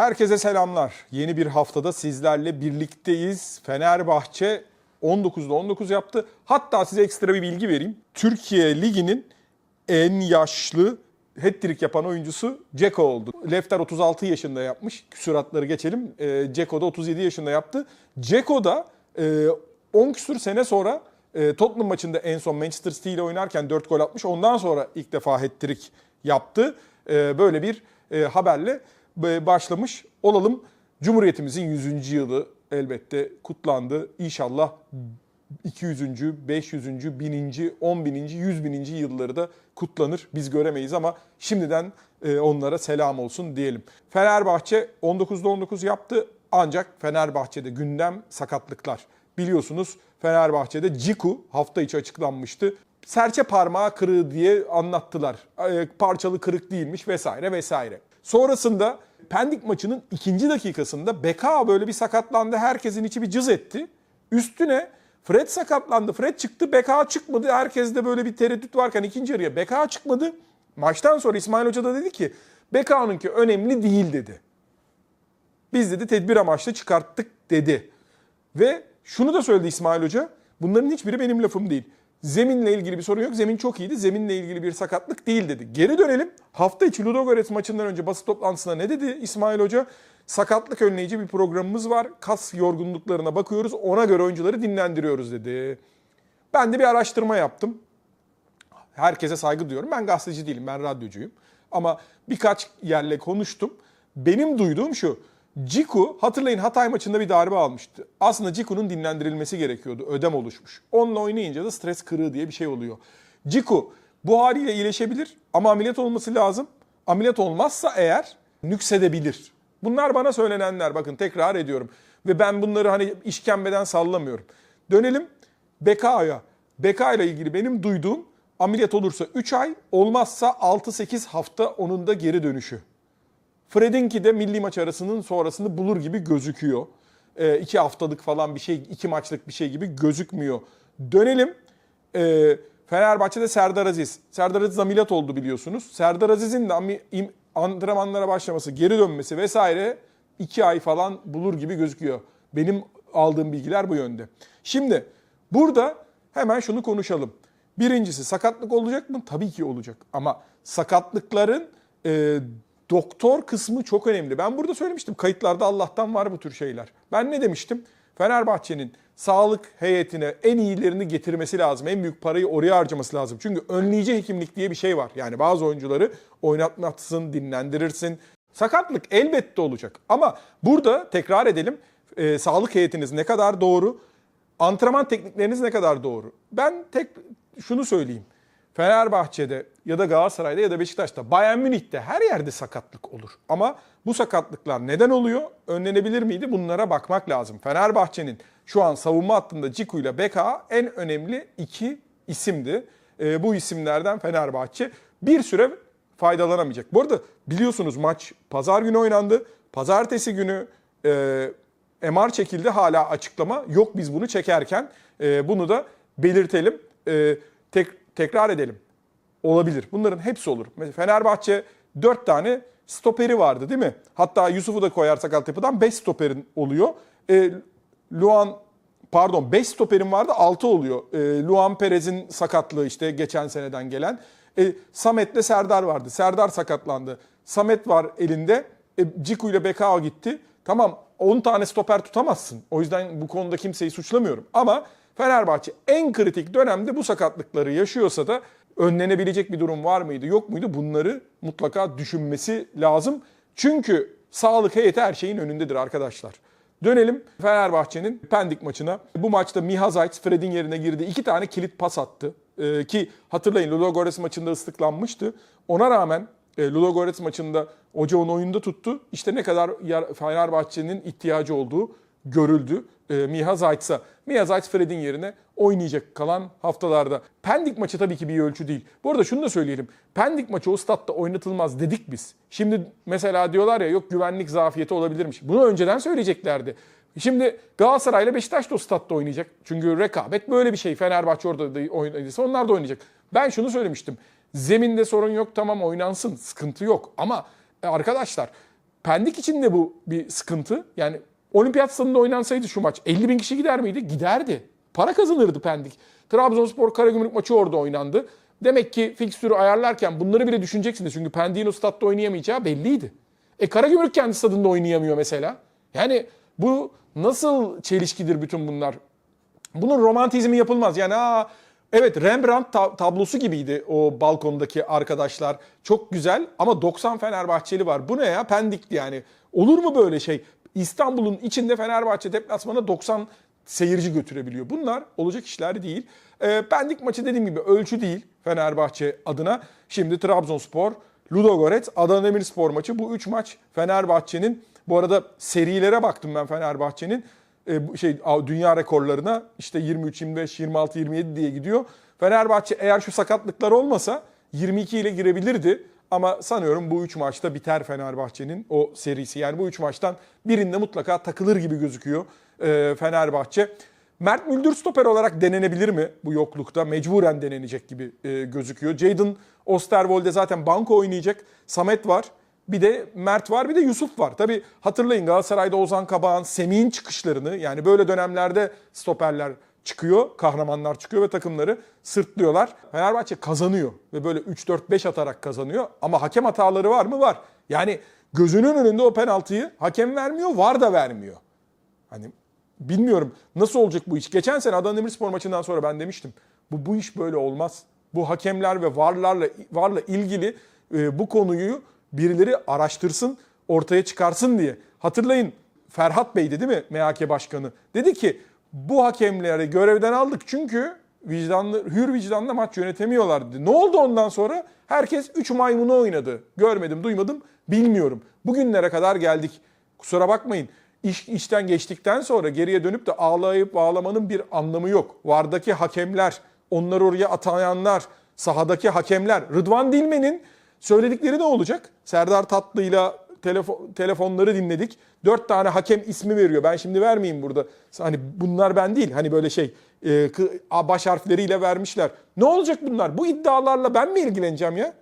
Herkese selamlar. Yeni bir haftada sizlerle birlikteyiz. Fenerbahçe 19'da 19 yaptı. Hatta size ekstra bir bilgi vereyim. Türkiye Ligi'nin en yaşlı hat-trick yapan oyuncusu Ceko oldu. Lefter 36 yaşında yapmış. Küsuratları geçelim. Ceko da 37 yaşında yaptı. Ceko da e, 10 küsur sene sonra e, Tottenham maçında en son Manchester City ile oynarken 4 gol atmış. Ondan sonra ilk defa hat-trick yaptı. E, böyle bir e, haberle başlamış olalım. Cumhuriyetimizin 100. yılı elbette kutlandı. İnşallah 200. 500. 1000. 10 bininci, 100 bininci yılları da kutlanır. Biz göremeyiz ama şimdiden e, onlara selam olsun diyelim. Fenerbahçe 19'da 19 yaptı ancak Fenerbahçe'de gündem sakatlıklar. Biliyorsunuz Fenerbahçe'de Ciku hafta içi açıklanmıştı. Serçe parmağı kırığı diye anlattılar. E, Parçalı kırık değilmiş vesaire vesaire. Sonrasında Pendik maçının ikinci dakikasında Beka böyle bir sakatlandı. Herkesin içi bir cız etti. Üstüne Fred sakatlandı. Fred çıktı. Beka çıkmadı. Herkeste böyle bir tereddüt varken ikinci yarıya Beka çıkmadı. Maçtan sonra İsmail Hoca da dedi ki Beka'nınki önemli değil dedi. Biz dedi tedbir amaçlı çıkarttık dedi. Ve şunu da söyledi İsmail Hoca. Bunların hiçbiri benim lafım değil. Zeminle ilgili bir sorun yok. Zemin çok iyiydi. Zeminle ilgili bir sakatlık değil dedi. Geri dönelim. Hafta içi Ludogorets maçından önce basın toplantısında ne dedi İsmail Hoca? Sakatlık önleyici bir programımız var. Kas yorgunluklarına bakıyoruz. Ona göre oyuncuları dinlendiriyoruz dedi. Ben de bir araştırma yaptım. Herkese saygı duyuyorum. Ben gazeteci değilim. Ben radyocuyum. Ama birkaç yerle konuştum. Benim duyduğum şu. Ciku hatırlayın Hatay maçında bir darbe almıştı. Aslında Ciku'nun dinlendirilmesi gerekiyordu. Ödem oluşmuş. Onunla oynayınca da stres kırığı diye bir şey oluyor. Ciku bu haliyle iyileşebilir ama ameliyat olması lazım. Ameliyat olmazsa eğer nüksedebilir. Bunlar bana söylenenler. Bakın tekrar ediyorum. Ve ben bunları hani işkembeden sallamıyorum. Dönelim Beka'ya. Beka ile ilgili benim duyduğum ameliyat olursa 3 ay, olmazsa 6-8 hafta onun da geri dönüşü. Fred'inki de milli maç arasının sonrasını bulur gibi gözüküyor. E, iki haftalık falan bir şey, iki maçlık bir şey gibi gözükmüyor. Dönelim. E, Fenerbahçe'de Serdar Aziz. Serdar Aziz ameliyat oldu biliyorsunuz. Serdar Aziz'in de antrenmanlara başlaması, geri dönmesi vesaire iki ay falan bulur gibi gözüküyor. Benim aldığım bilgiler bu yönde. Şimdi burada hemen şunu konuşalım. Birincisi sakatlık olacak mı? Tabii ki olacak. Ama sakatlıkların e, doktor kısmı çok önemli. Ben burada söylemiştim kayıtlarda Allah'tan var bu tür şeyler. Ben ne demiştim? Fenerbahçe'nin sağlık heyetine en iyilerini getirmesi lazım. En büyük parayı oraya harcaması lazım. Çünkü önleyici hekimlik diye bir şey var. Yani bazı oyuncuları oynatmazsın, dinlendirirsin. Sakatlık elbette olacak. Ama burada tekrar edelim. e, sağlık heyetiniz ne kadar doğru? Antrenman teknikleriniz ne kadar doğru? Ben tek şunu söyleyeyim. Fenerbahçe'de ya da Galatasaray'da ya da Beşiktaş'ta, Bayern Münih'te her yerde sakatlık olur. Ama bu sakatlıklar neden oluyor? Önlenebilir miydi? Bunlara bakmak lazım. Fenerbahçe'nin şu an savunma hattında Ciku ile Beka en önemli iki isimdi. Ee, bu isimlerden Fenerbahçe bir süre faydalanamayacak. Bu arada biliyorsunuz maç pazar günü oynandı. Pazartesi günü e, MR çekildi hala açıklama yok biz bunu çekerken. E, bunu da belirtelim. E, tek, tekrar edelim. Olabilir. Bunların hepsi olur. Mesela Fenerbahçe 4 tane stoperi vardı değil mi? Hatta Yusuf'u da koyarsak altyapıdan 5 stoperin oluyor. E, Luan pardon 5 stoperin vardı 6 oluyor. E, Luan Perez'in sakatlığı işte geçen seneden gelen. E, Samet'le Serdar vardı. Serdar sakatlandı. Samet var elinde. E, Ciku ile Bekao gitti. Tamam 10 tane stoper tutamazsın. O yüzden bu konuda kimseyi suçlamıyorum. Ama Fenerbahçe en kritik dönemde bu sakatlıkları yaşıyorsa da önlenebilecek bir durum var mıydı yok muydu bunları mutlaka düşünmesi lazım. Çünkü sağlık heyeti her şeyin önündedir arkadaşlar. Dönelim Fenerbahçe'nin Pendik maçına. Bu maçta Miha Zayt Fred'in yerine girdi. iki tane kilit pas attı. Ee, ki hatırlayın Ludogorets maçında ıslıklanmıştı. Ona rağmen e, Ludogorets maçında hoca onu oyunda tuttu. İşte ne kadar Fenerbahçe'nin ihtiyacı olduğu görüldü. E, Miha Zayt'sa. Miha Zayt Fred'in yerine oynayacak kalan haftalarda. Pendik maçı tabii ki bir ölçü değil. Bu arada şunu da söyleyelim. Pendik maçı o statta oynatılmaz dedik biz. Şimdi mesela diyorlar ya yok güvenlik zafiyeti olabilirmiş. Bunu önceden söyleyeceklerdi. Şimdi Galatasaray ile Beşiktaş da o statta oynayacak. Çünkü rekabet böyle bir şey. Fenerbahçe orada da oynadıysa onlar da oynayacak. Ben şunu söylemiştim. Zeminde sorun yok tamam oynansın sıkıntı yok. Ama e, arkadaşlar Pendik için de bu bir sıkıntı. Yani olimpiyat stadında oynansaydı şu maç 50 bin kişi gider miydi? Giderdi. Para kazanırdı Pendik. Trabzonspor Karagümrük maçı orada oynandı. Demek ki fikstürü ayarlarken bunları bile düşüneceksiniz. Çünkü Pendik'in o statta oynayamayacağı belliydi. E Karagümrük kendi stadında oynayamıyor mesela. Yani bu nasıl çelişkidir bütün bunlar? Bunun romantizmi yapılmaz. Yani aa evet Rembrandt ta- tablosu gibiydi o balkondaki arkadaşlar. Çok güzel ama 90 Fenerbahçeli var. Bu ne ya? Pendik'ti yani. Olur mu böyle şey? İstanbul'un içinde Fenerbahçe deplasmana 90 seyirci götürebiliyor. Bunlar olacak işler değil. Ee, Pendik maçı dediğim gibi ölçü değil Fenerbahçe adına. Şimdi Trabzonspor, Ludogorets, Adana Demirspor maçı. Bu üç maç Fenerbahçe'nin bu arada serilere baktım ben Fenerbahçe'nin e, şey dünya rekorlarına işte 23, 25, 26, 27 diye gidiyor. Fenerbahçe eğer şu sakatlıklar olmasa 22 ile girebilirdi. Ama sanıyorum bu üç maçta biter Fenerbahçe'nin o serisi. Yani bu üç maçtan birinde mutlaka takılır gibi gözüküyor e, Fenerbahçe. Mert Müldür stoper olarak denenebilir mi bu yoklukta? Mecburen denenecek gibi e, gözüküyor. Jadon Osterwolde zaten banko oynayacak. Samet var. Bir de Mert var bir de Yusuf var. Tabi hatırlayın Galatasaray'da Ozan Kabağ'ın, Semih'in çıkışlarını yani böyle dönemlerde stoperler çıkıyor, kahramanlar çıkıyor ve takımları sırtlıyorlar. Fenerbahçe kazanıyor ve böyle 3-4-5 atarak kazanıyor ama hakem hataları var mı? Var. Yani gözünün önünde o penaltıyı hakem vermiyor, var da vermiyor. Hani bilmiyorum nasıl olacak bu iş. Geçen sene Adana Demirspor maçından sonra ben demiştim. Bu bu iş böyle olmaz. Bu hakemler ve varlarla varla ilgili e, bu konuyu birileri araştırsın, ortaya çıkarsın diye. Hatırlayın Ferhat Bey'di değil mi MHK Başkanı? Dedi ki bu hakemleri görevden aldık çünkü vicdanlı, hür vicdanla maç yönetemiyorlar dedi. Ne oldu ondan sonra? Herkes 3 maymunu oynadı. Görmedim, duymadım, bilmiyorum. Bugünlere kadar geldik. Kusura bakmayın. İş, işten geçtikten sonra geriye dönüp de ağlayıp ağlamanın bir anlamı yok. Vardaki hakemler, onları oraya atayanlar, sahadaki hakemler. Rıdvan Dilmen'in söyledikleri ne olacak? Serdar Tatlı'yla telefon, telefonları dinledik. Dört tane hakem ismi veriyor. Ben şimdi vermeyeyim burada. Hani bunlar ben değil. Hani böyle şey e, baş harfleriyle vermişler. Ne olacak bunlar? Bu iddialarla ben mi ilgileneceğim ya?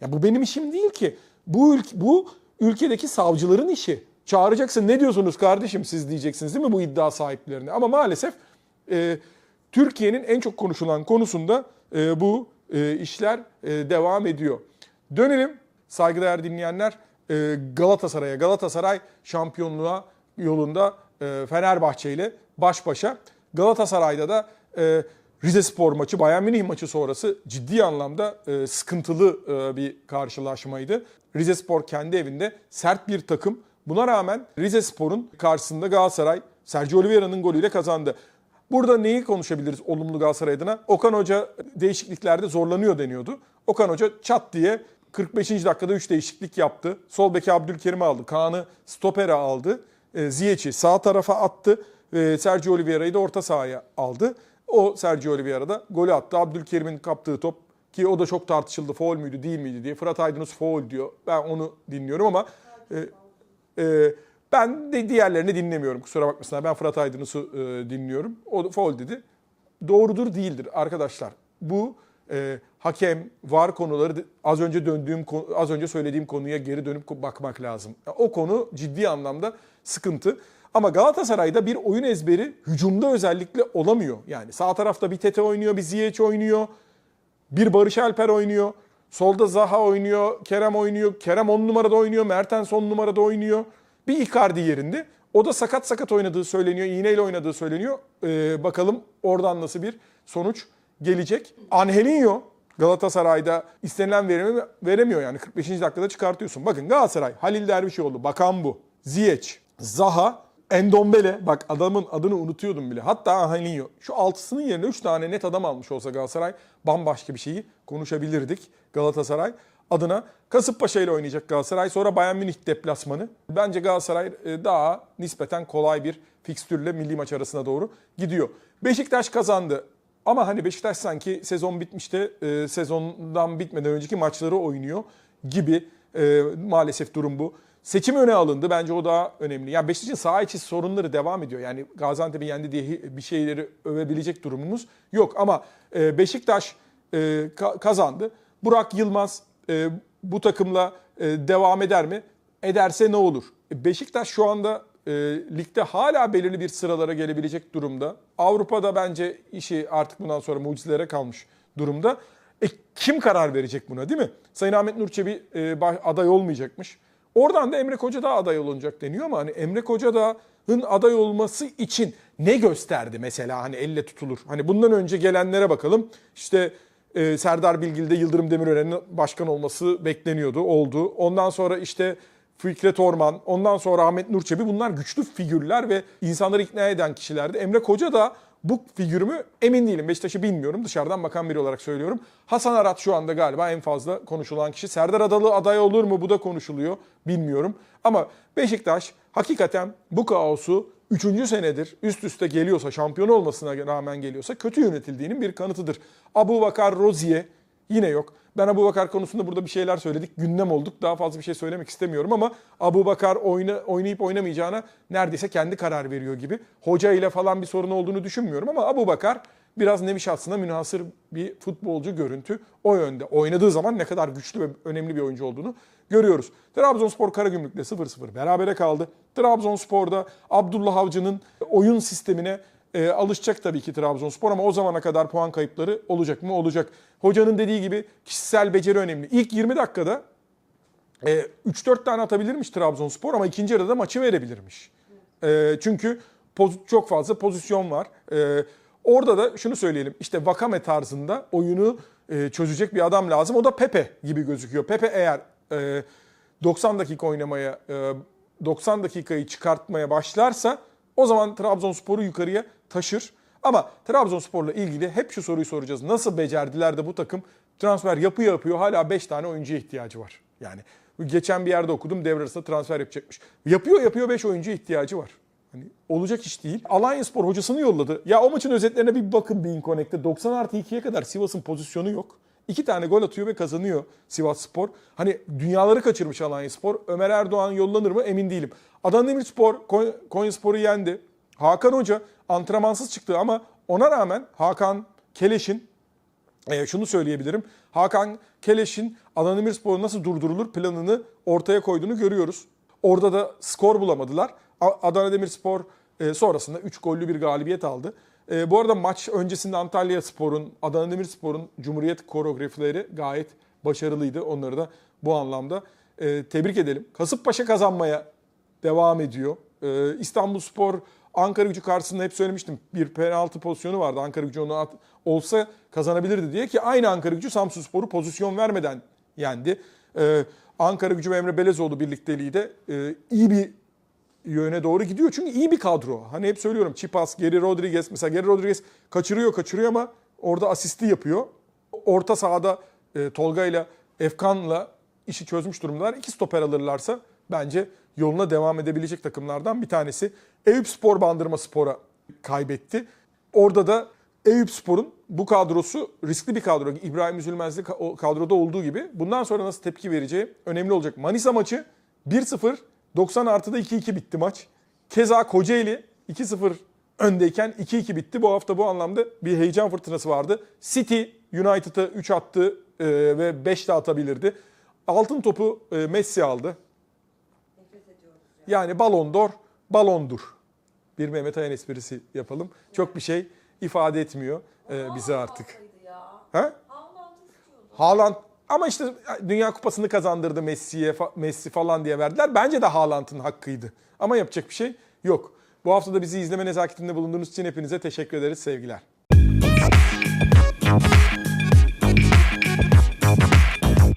Ya bu benim işim değil ki. Bu ülke, bu ülkedeki savcıların işi. Çağıracaksın ne diyorsunuz kardeşim siz diyeceksiniz değil mi bu iddia sahiplerine? Ama maalesef e, Türkiye'nin en çok konuşulan konusunda e, bu e, işler e, devam ediyor. Dönelim saygıdeğer dinleyenler e, Galatasaray'a. Galatasaray şampiyonluğa yolunda e, Fenerbahçe ile baş başa. Galatasaray'da da e, Rize Spor maçı, Bayern Münih maçı sonrası ciddi anlamda e, sıkıntılı e, bir karşılaşmaydı. Rize Spor kendi evinde sert bir takım. Buna rağmen Rize Spor'un karşısında Galatasaray Sergio Oliveira'nın golüyle kazandı. Burada neyi konuşabiliriz olumlu Galatasaray adına? Okan Hoca değişikliklerde zorlanıyor deniyordu. Okan Hoca çat diye 45. dakikada 3 değişiklik yaptı. Sol beki Abdülkerim'i aldı. Kaan'ı stopere aldı. E, Ziyech'i sağ tarafa attı. E, Sergio Oliveira'yı da orta sahaya aldı. O Sergio Oliveira da golü attı. Abdülkerim'in kaptığı top ki o da çok tartışıldı. Foul müydü değil miydi diye. Fırat Aydınus foul diyor. Ben onu dinliyorum ama e, e, ben de diğerlerini dinlemiyorum. Kusura bakmasınlar. Ben Fırat Aydınus'u e, dinliyorum. O foul dedi. Doğrudur değildir arkadaşlar. Bu e, hakem, var konuları az önce döndüğüm az önce söylediğim konuya geri dönüp bakmak lazım. O konu ciddi anlamda sıkıntı. Ama Galatasaray'da bir oyun ezberi hücumda özellikle olamıyor. Yani sağ tarafta bir Tete oynuyor, bir Ziyech oynuyor. Bir Barış Alper oynuyor. Solda Zaha oynuyor. Kerem oynuyor. Kerem 10 numarada oynuyor. Mertens 10 numarada oynuyor. Bir Icardi yerinde. O da sakat sakat oynadığı söyleniyor. İğneyle oynadığı söyleniyor. Ee, bakalım oradan nasıl bir sonuç gelecek. Angelinho Galatasaray'da istenilen verimi veremiyor yani 45. dakikada çıkartıyorsun. Bakın Galatasaray Halil Dervişoğlu, Bakan bu, Ziyech, Zaha, Endombele bak adamın adını unutuyordum bile. Hatta Angelinho. Şu altısının yerine 3 tane net adam almış olsa Galatasaray bambaşka bir şeyi konuşabilirdik Galatasaray adına. Kasımpaşa ile oynayacak Galatasaray. Sonra Bayern Münih deplasmanı. Bence Galatasaray e, daha nispeten kolay bir fikstürle milli maç arasına doğru gidiyor. Beşiktaş kazandı. Ama hani Beşiktaş sanki sezon bitmişte e, sezondan bitmeden önceki maçları oynuyor gibi e, maalesef durum bu. Seçim öne alındı. Bence o daha önemli. Yani Beşiktaş'ın saha içi sorunları devam ediyor. Yani Gaziantep'i yendi diye bir şeyleri övebilecek durumumuz yok. Ama e, Beşiktaş e, ka- kazandı. Burak Yılmaz e, bu takımla e, devam eder mi? ederse ne olur? E, Beşiktaş şu anda e, ligde hala belirli bir sıralara gelebilecek durumda. Avrupa'da bence işi artık bundan sonra mucizelere kalmış durumda. E, kim karar verecek buna değil mi? Sayın Ahmet Nur Çebi e, aday olmayacakmış. Oradan da Emre Koca da aday olunacak deniyor ama hani Emre Koca dağ'ın aday olması için ne gösterdi mesela hani elle tutulur. Hani bundan önce gelenlere bakalım. İşte e, Serdar Bilgil'de Yıldırım Demirören'in başkan olması bekleniyordu, oldu. Ondan sonra işte Fikret Orman, ondan sonra Ahmet Nur Çebi bunlar güçlü figürler ve insanları ikna eden kişilerdi. Emre Koca da bu figürümü emin değilim. Beşiktaş'ı bilmiyorum. Dışarıdan bakan biri olarak söylüyorum. Hasan Arat şu anda galiba en fazla konuşulan kişi. Serdar Adalı aday olur mu? Bu da konuşuluyor. Bilmiyorum. Ama Beşiktaş hakikaten bu kaosu 3. senedir üst üste geliyorsa, şampiyon olmasına rağmen geliyorsa kötü yönetildiğinin bir kanıtıdır. Abu Bakar Rozier yine yok. Ben Abu Bakar konusunda burada bir şeyler söyledik. Gündem olduk. Daha fazla bir şey söylemek istemiyorum ama Abu Bakar oyna, oynayıp oynamayacağına neredeyse kendi karar veriyor gibi. Hoca ile falan bir sorun olduğunu düşünmüyorum ama Abu Bakar biraz nevi şahsına münhasır bir futbolcu görüntü. O yönde. Oynadığı zaman ne kadar güçlü ve önemli bir oyuncu olduğunu görüyoruz. Trabzonspor Karagümrük'le 0-0 berabere kaldı. Trabzonspor'da Abdullah Avcı'nın oyun sistemine e, alışacak tabii ki Trabzonspor ama o zamana kadar puan kayıpları olacak mı? Olacak. Hocanın dediği gibi kişisel beceri önemli. İlk 20 dakikada e, 3-4 tane atabilirmiş Trabzonspor ama ikinci yarıda maçı verebilirmiş. E, çünkü çok fazla pozisyon var. E, orada da şunu söyleyelim. İşte Vakame tarzında oyunu e, çözecek bir adam lazım. O da Pepe gibi gözüküyor. Pepe eğer e, 90 dakika oynamaya, e, 90 dakikayı çıkartmaya başlarsa o zaman Trabzonspor'u yukarıya taşır. Ama Trabzonspor'la ilgili hep şu soruyu soracağız. Nasıl becerdiler de bu takım transfer yapıyor yapıyor hala 5 tane oyuncuya ihtiyacı var. Yani geçen bir yerde okudum devre arasında transfer yapacakmış. Yapıyor yapıyor 5 oyuncuya ihtiyacı var. Hani olacak iş değil. Alanya Spor hocasını yolladı. Ya o maçın özetlerine bir bakın Bein Connect'te. 90 artı 2'ye kadar Sivas'ın pozisyonu yok. İki tane gol atıyor ve kazanıyor Sivas Spor. Hani dünyaları kaçırmış Alanya Spor. Ömer Erdoğan yollanır mı emin değilim. Adana Demirspor Konya Spor'u yendi. Hakan Hoca antrenmansız çıktı ama ona rağmen Hakan Keleş'in e, şunu söyleyebilirim. Hakan Keleş'in Adana Demirspor'u nasıl durdurulur planını ortaya koyduğunu görüyoruz. Orada da skor bulamadılar. Adana Demirspor e, sonrasında 3 gollü bir galibiyet aldı. E, bu arada maç öncesinde Antalya Spor'un, Adana Demirspor'un Cumhuriyet koreografileri gayet başarılıydı. Onları da bu anlamda e, tebrik edelim. Kasımpaşa kazanmaya devam ediyor. Ee, İstanbul Spor Ankara gücü karşısında hep söylemiştim. Bir penaltı pozisyonu vardı. Ankara gücü onu at, olsa kazanabilirdi diye ki aynı Ankara gücü Samsun Spor'u pozisyon vermeden yendi. Ee, Ankara gücü ve Emre Belezoğlu birlikteliği de e, iyi bir yöne doğru gidiyor. Çünkü iyi bir kadro. Hani hep söylüyorum Çipas, Geri Rodriguez. Mesela Geri Rodriguez kaçırıyor kaçırıyor ama orada asisti yapıyor. Orta sahada e, Tolga ile Efkan'la işi çözmüş durumdalar. İki stoper alırlarsa bence yoluna devam edebilecek takımlardan bir tanesi. Eyüp Spor Bandırma Spor'a kaybetti. Orada da Eyüp Spor'un bu kadrosu riskli bir kadro. İbrahim Üzülmez'li kadroda olduğu gibi. Bundan sonra nasıl tepki vereceği önemli olacak. Manisa maçı 1-0, 90 artıda 2-2 bitti maç. Keza Kocaeli 2-0 öndeyken 2-2 bitti. Bu hafta bu anlamda bir heyecan fırtınası vardı. City United'a 3 attı e, ve 5 de atabilirdi. Altın topu e, Messi aldı. Ediyoruz ya. Yani balon d'Or, balondur. Bir Mehmet Ayan esprisi yapalım. Çok bir şey ifade etmiyor e, bize artık. Ha? Haaland ama işte Dünya Kupası'nı kazandırdı Messi'ye Messi falan diye verdiler. Bence de Haaland'ın hakkıydı. Ama yapacak bir şey yok. Bu hafta da bizi izleme nezaketinde bulunduğunuz için hepinize teşekkür ederiz. Sevgiler.